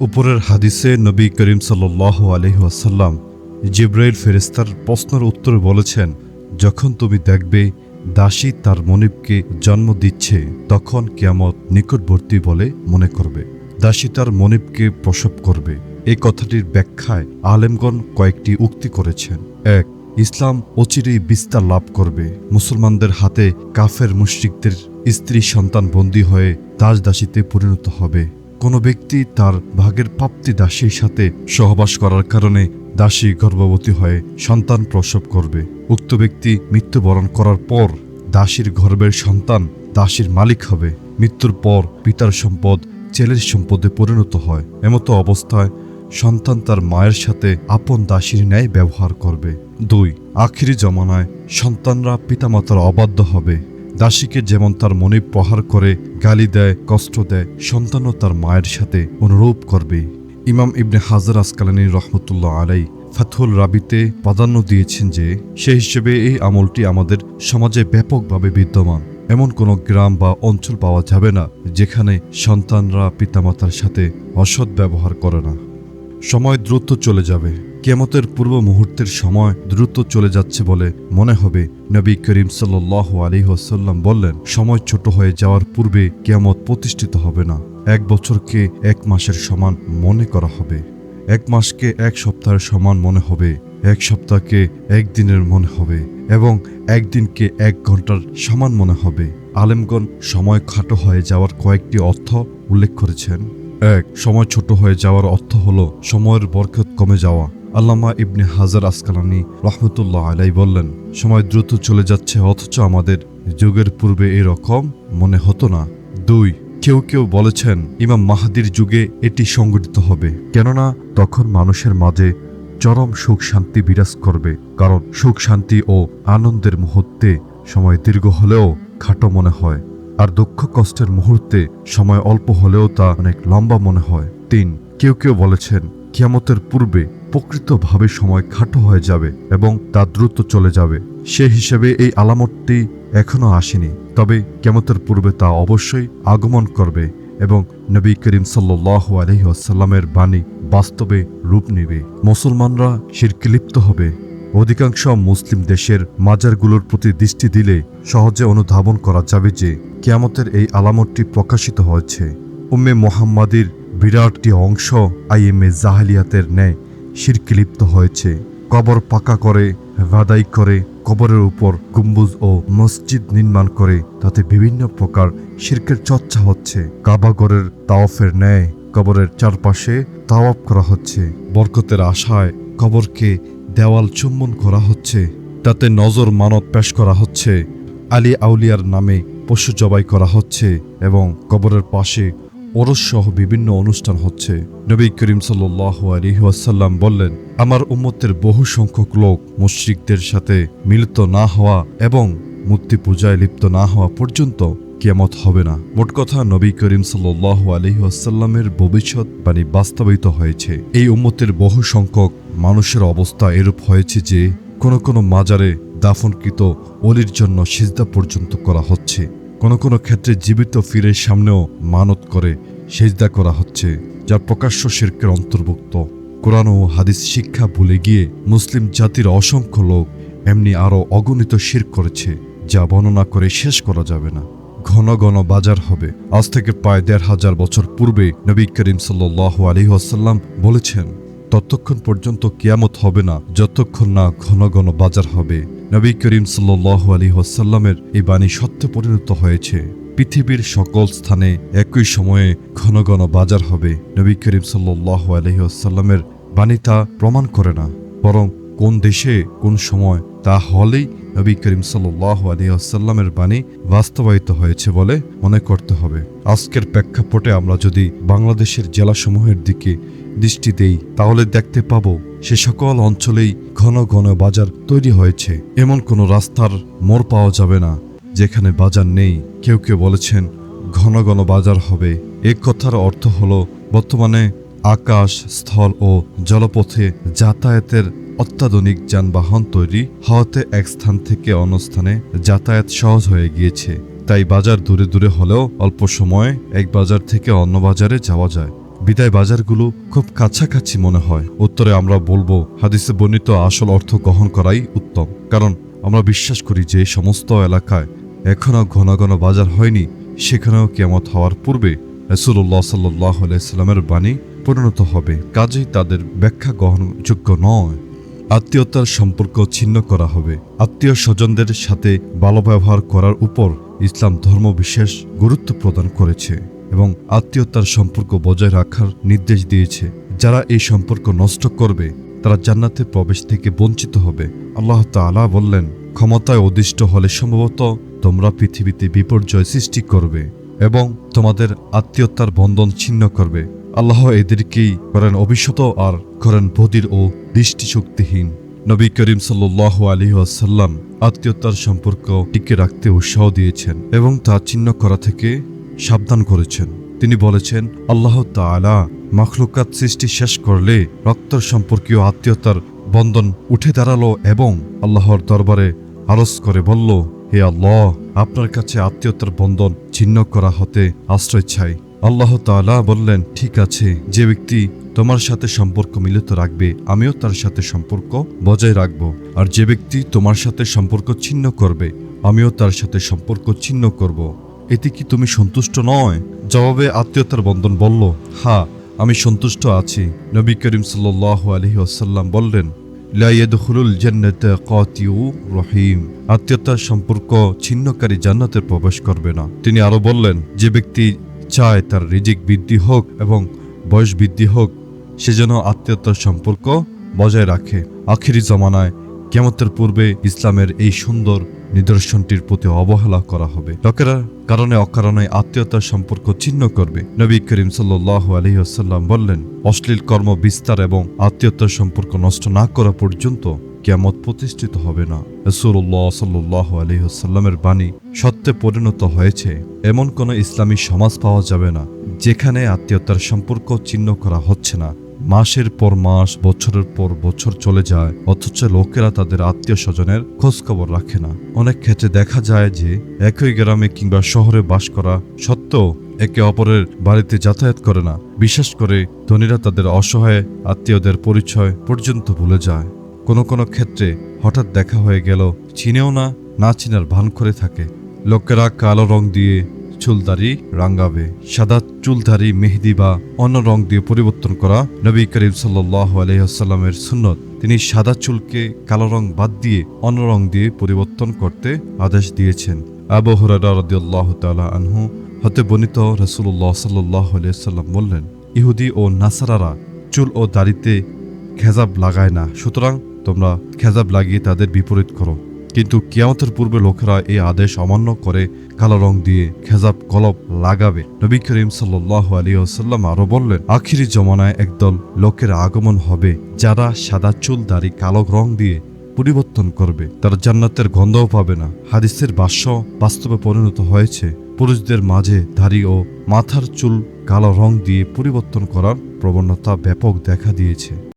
উপরের হাদিসে নবী করিম সাল্লাহ আলহিহাসাল্লাম জিব্রাইল ফেরেস্তার প্রশ্নের উত্তরে বলেছেন, যখন তুমি দেখবে দাসী তার মনিবকে জন্ম দিচ্ছে, তখন কিয়ামত নিকটবর্তী বলে মনে করবে। দাসী তার মনিবকে প্রসব করবে। এই কথাটির ব্যাখ্যায় আলেমগণ কয়েকটি উক্তি করেছেন। এক, ইসলাম অচিরেই বিস্তার লাভ করবে। মুসলমানদের হাতে কাফের মুশরিকদের স্ত্রী সন্তান বন্দী হয়ে দাস দাসীতে পরিণত হবে। কোনো ব্যক্তি তার ভাগের প্রাপ্তি দাসীর সাথে সহবাস করার কারণে দাসী গর্ভবতী হয়ে সন্তান প্রসব করবে। উক্ত ব্যক্তি মৃত্যুবরণ করার পর দাসীর গর্ভের সন্তান দাসীর মালিক হবে। মৃত্যুর পর পিতার সম্পদ ছেলের সম্পদে পরিণত হয়। এমতো অবস্থায় সন্তান তার মায়ের সাথে আপন দাসীর ন্যায় ব্যবহার করবে। দুই, আখিরি জমানায় সন্তানরা পিতামাতার অবাধ্য হবে। দাসীকে যেমন তার মনে প্রহার করে, গালি দেয়, কষ্ট দেয়, সন্তানও তার মায়ের সাথে অনুরূপ করবে। ইমাম ইবনে হাজার আসকালানী রহমতুল্লাহ আলাই ফাথুল রাবিতে প্রাধান্য দিয়েছেন যে, সে হিসেবে এই আমলটি আমাদের সমাজে ব্যাপকভাবে বিদ্যমান। এমন কোনো গ্রাম বা অঞ্চল পাওয়া যাবে না, যেখানে সন্তানরা পিতামাতার সাথে অসৎ ব্যবহার করে না। সময় দ্রুত চলে যাবে। কেমতের পূর্ব মুহূর্তের সময় দ্রুত চলে যাচ্ছে বলে মনে হবে। নবী করিম সাল্লাহ আলী ওসাল্লাম বললেন, সময় ছোট হয়ে যাওয়ার পূর্বে কেমত প্রতিষ্ঠিত হবে না। এক বছরকে এক মাসের সমান মনে করা হবে। এক মাসকে এক সপ্তাহের সমান মনে হবে। এক সপ্তাহকে এক দিনের মনে হবে এবং একদিনকে এক ঘণ্টার সমান মনে হবে। আলেমগণ সময় খাটো হয়ে যাওয়ার কয়েকটি অর্থ উল্লেখ করেছেন। এক, সময় ছোট হয়ে যাওয়ার অর্থ হল, সময়ের বরকত কমে যাওয়া। আল্লামা ইবনে হাজার আসকালানি রহমতুল্লাহ আলাই বললেন, সময় দ্রুত চলে যাচ্ছে, অথচ আমাদের যুগের পূর্বে এরকম মনে হতো না। দুই, কেউ কেউ বলেছেন, ইমাম মাহাদির যুগে এটি সংগঠিত হবে। কেননা, তখন মানুষের মাঝে চরম সুখ শান্তি বিরাজ করবে, কারণ সুখ শান্তি ও আনন্দের মুহূর্তে সময় দীর্ঘ হলেও খাটো মনে হয়, আর দুঃখ কষ্টের মুহূর্তে সময় অল্প হলেও তা অনেক লম্বা মনে হয়। তিন, কেউ কেউ বলেছেন, কিয়ামতের পূর্বে প্রকৃতভাবে সময় খাটো হয়ে যাবে এবং তা দ্রুত চলে যাবে। সে হিসেবে এই আলামতটি এখনও আসেনি। তবে কেমতের পূর্বে তা অবশ্যই আগমন করবে এবং নবী করিম সাল্লাহ আলহিহাসাল্লামের বাণী বাস্তবে রূপ নেবে। মুসলমানরা শিরকে লিপ্ত হবে। অধিকাংশ মুসলিম দেশের মাজারগুলোর প্রতি দৃষ্টি দিলে সহজে অনুধাবন করা যাবে যে কেয়ামতের এই আলামতটি প্রকাশিত হয়েছে। উম্মে মোহাম্মাদির বিরাটটি অংশ আইএমএ জাহালিয়াতের ন্যায় শিরকে লিপ্ত হয়েছে। কবর পাকা করে ভাদাই করে, কবরের উপর গম্বুজ ও মসজিদ নির্মাণ করে, তাতে বিভিন্ন প্রকার শিরকের চর্চা হচ্ছে। কাবাগরের তাওয়াফের ন্যায় কবরের চারপাশে তাওয়াফ করা হচ্ছে। বরকতের আশায় কবরকে দেওয়াল চুম্বন করা হচ্ছে। তাতে নজর মানত পেশ করা হচ্ছে। আলী আউলিয়ার নামে পশু জবাই করা হচ্ছে এবং কবরের পাশে ওরস সহ বিভিন্ন অনুষ্ঠান হচ্ছে। নবী করিম সাল্লাহ বললেন, আমার উম্মতের বহু সংখ্যক লোক মুশ্রিকদের সাথে মিলিত না হওয়া এবং মূর্তি পূজায় লিপ্ত না হওয়া পর্যন্ত কিয়ামত হবে না। মোট কথা, নবী করিম সাল্লাহ আলহিহাসাল্লামের ভবিষ্যৎবাণী বাস্তবায়িত হয়েছে। এই উম্মতের বহু সংখ্যক মানুষের অবস্থা এরূপ হয়েছে যে কোনো কোনো মাজারে দাফনকৃত অলির জন্য সিজদা পর্যন্ত করা হচ্ছে। কোনো কোনো ক্ষেত্রে জীবিত ফিরে সামনেও মানত করে সেজদা করা হচ্ছে যা প্রকাশ্য শির্কের অন্তর্ভুক্ত। কোরআন ও হাদিস শিক্ষা ভুলে গিয়ে মুসলিম জাতির অসংখ্য লোক এমনি আরও অগণিত শির করেছে, যা বর্ণনা করে শেষ করা যাবে না। ঘন ঘন বাজার হবে। আজ থেকে প্রায় দেড় হাজার বছর পূর্বে নবী করিম সাল্লাহ আলহিহাসাল্লাম বলেছেন ততক্ষণ পর্যন্ত কিয়ামত হবে না, যতক্ষণ না ঘন ঘন বাজার হবে। নবী করিম সাল্লাহ আলী ওসাল্লামের এই বাণী সত্য পরিণত হয়েছে। পৃথিবীর সকল স্থানে একই সময়ে ঘন ঘন বাজার হবে। নবী করিম সাল্লাহ আলহি ওসাল্লামের বাণী তা প্রমাণ করে না, বরং কোন দেশে কোন সময় তা হলেই নবী করিম সাল্লাহ আলী আসাল্লামের বাণী বাস্তবায়িত হয়েছে বলে মনে করতে হবে। আজকের প্রেক্ষাপটে আমরা যদি বাংলাদেশের জেলাসমূহের দিকে দৃষ্টি দেই, তাহলে দেখতে পাব সে সকল অঞ্চলেই ঘন ঘন বাজার তৈরি হয়েছে। এমন কোনো রাস্তার মোড় পাওয়া যাবে না, যেখানে বাজার নেই। কেউ কেউ বলেছেন, ঘন ঘন বাজার হবে। এ কথার অর্থ হলো, বর্তমানে আকাশ, স্থল ও জলপথে যাতায়াতের অত্যাধুনিক যানবাহন তৈরি। হওয়াতে এক স্থান থেকে অন্য স্থানে যাতায়াত সহজ হয়ে গিয়েছে। তাই বাজার দূরে দূরে হলেও অল্প সময়ে এক বাজার থেকে অন্য বাজারে যাওয়া যায়। বিদায় বাজারগুলো খুব কাছাকাছি মনে হয়। উত্তরে আমরা বলব, হাদিসে বর্ণিত আসল অর্থ গ্রহণ করাই উত্তম। কারণ আমরা বিশ্বাস করি যে সমস্ত এলাকায় এখনও ঘন ঘন বাজার হয়নি, সেখানেও কেমত হওয়ার পূর্বে রসুল্লাহ সাল্লাহ সাল্লামের বাণী পরিণত হবে। কাজেই তাদের ব্যাখ্যা গ্রহণযোগ্য নয়। আত্মীয়তার সম্পর্ক ছিন্ন করা হবে। আত্মীয় স্বজনদের সাথে ভালো ব্যবহার করার উপর ইসলাম ধর্ম বিশেষ গুরুত্ব প্রদান করেছে। এবং আত্মীয়তার সম্পর্ক বজায় রাখার নির্দেশ দিয়েছে। যারা এই সম্পর্ক নষ্ট করবে, তারা জান্নাতে প্রবেশ থেকে বঞ্চিত হবে। আল্লাহ তাআলা বললেন, ক্ষমতায় অদিষ্ট হলে সম্ভবত তোমরা পৃথিবীতে বিপর্যয় সৃষ্টি করবে এবং তোমাদের আত্মীয়তার বন্ধন ছিন্ন করবে। আল্লাহ এদেরকেই করেন অভিশত আর করেন বধির ও দৃষ্টিশক্তিহীন। নবী করিম সাল্লাহ আলী আসাল্লাম আত্মীয়তার সম্পর্ক টিকে রাখতে উৎসাহ দিয়েছেন এবং তা চিহ্ন করা থেকে সাবধান করেছেন। তিনি বলেছেন, আল্লাহ তাআলা মখলুকাত সৃষ্টি শেষ করলে রক্তর সম্পর্কীয় আত্মীয়তার বন্ধন উঠে দাঁড়াল এবং আল্লাহর দরবারে আরজ করে বলল, হে আল্লাহ, আপনার কাছে আত্মীয়তার বন্ধন ছিন্ন করা হতে আশ্রয় চাই। আল্লাহ তাআলা বললেন, ঠিক আছে, যে ব্যক্তি তোমার সাথে সম্পর্ক মিলিত রাখবে, আমিও তার সাথে সম্পর্ক বজায় রাখব। আর যে ব্যক্তি তোমার সাথে সম্পর্ক ছিন্ন করবে, আমিও তার সাথে সম্পর্ক ছিন্ন করব। এতে কি তুমি সন্তুষ্ট নয়? জবাবে আত্মীয়তার বন্ধন বলল, হা, আমি সন্তুষ্ট আছি। নবী করিম সাল্লাহ আলহি আসাল্লাম বললেন রহিম। আত্মীয়তার সম্পর্ক ছিন্নকারী জান্নাতে প্রবেশ করবে না। তিনি আরও বললেন, যে ব্যক্তি চায় তার রিজিক বৃদ্ধি হোক এবং বয়স বৃদ্ধি হোক, সে যেন আত্মীয়তার সম্পর্ক বজায় রাখে। আখিরি জমানায় কেমতের পূর্বে ইসলামের এই সুন্দর নিদর্শনটির প্রতি অবহেলা করা হবে। লোকেরা কারণে অকারণে আত্মীয়তার সম্পর্ক ছিন্ন করবে। নবী করিম সাল্লাহ বললেন, অশ্লীল কর্ম, বিস্তার এবং আত্মীয়তার সম্পর্ক নষ্ট না করা পর্যন্ত কেমত প্রতিষ্ঠিত হবে না। রসুল্লাহ সাল্লাহ আলহিহাসাল্লামের বাণী সত্যে পরিণত হয়েছে। এমন কোনো ইসলামী সমাজ পাওয়া যাবে না, যেখানে আত্মীয়তার সম্পর্ক চিহ্ন করা হচ্ছে না। মাসের পর মাস, বছরের পর বছর চলে যায়, অথচ লোকেরা তাদের আত্মীয় স্বজনের খোঁজখবর রাখে না। অনেক ক্ষেত্রে দেখা যায় যে, একই গ্রামে কিংবা শহরে বাস করা সত্ত্বেও একে অপরের বাড়িতে যাতায়াত করে না। বিশেষ করে ধনীরা তাদের অসহায় আত্মীয়দের পরিচয় পর্যন্ত ভুলে যায়। কোনো কোনো ক্ষেত্রে হঠাৎ দেখা হয়ে গেল, চিনেও না না চিনার ভান করে থাকে। লোকেরা কালো রং দিয়ে চুলদারি রাঙ্গাবে, সাদা চুলধারি মেহেদি বা অন্য রং দিয়ে পরিবর্তন করা নবী করিম সাল্লাহ সুন্নত। তিনি সাদা চুলকে কালো রং বাদ দিয়ে অন্য রং দিয়ে পরিবর্তন করতে আদেশ দিয়েছেন। আবু হুরারা রদিয়াল্লাহ তালা আনহু, হতে বর্ণিত রসুল্লাহ সাল্লাহ বললেন, ইহুদি ও নাসারারা চুল ও দাড়িতে খেজাব লাগায় না, সুতরাং তোমরা খেজাব লাগিয়ে তাদের বিপরীত করো। কিন্তু কিয়ামতের পূর্বে লোকেরা এই আদেশ অমান্য করে কালো রং দিয়ে খেজাব, কলপ লাগাবে। নবী করিম সাল্লাহ আলী আসাল্লাম আরও বললেন, আখিরি জমানায় একদল লোকের আগমন হবে যারা সাদা চুল, দাড়ি, কালো রং দিয়ে পরিবর্তন করবে। তারা জান্নাতের গন্ধও পাবে না। হাদিসের বাস্য বাস্তবে পরিণত হয়েছে। পুরুষদের মাঝে দাড়ি ও মাথার চুল কালো রং দিয়ে পরিবর্তন করার প্রবণতা ব্যাপক দেখা দিয়েছে।